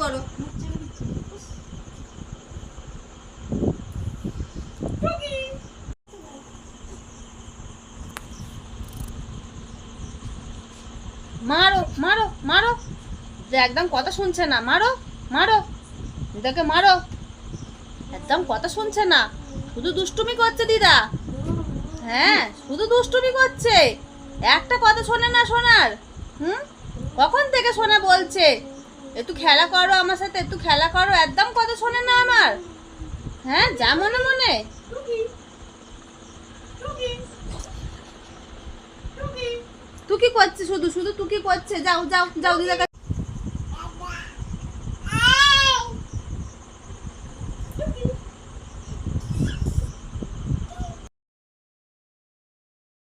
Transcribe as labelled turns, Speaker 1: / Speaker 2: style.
Speaker 1: করো। মারো মারো মারো। যে একদম কথা শুনছে না, মারো মারো। দিদাকে মারো। একদম কথা শুনছে না। শুধু দুষ্টুমি করছে দিদা। হ্যাঁ শুধু দুষ্টুমি করছে। একটা কথা শোনে না শোনার হুম? কখন থেকে শোনা বলছে? একটু খেলা করো আমার সাথে একটু খেলা করো। একদম কথা শোনে না আমার। হ্যাঁ যা মনে মনে। তুই কি করছিস শুধু শুধু তুই কি করছিস যাও যাও যাও দিদার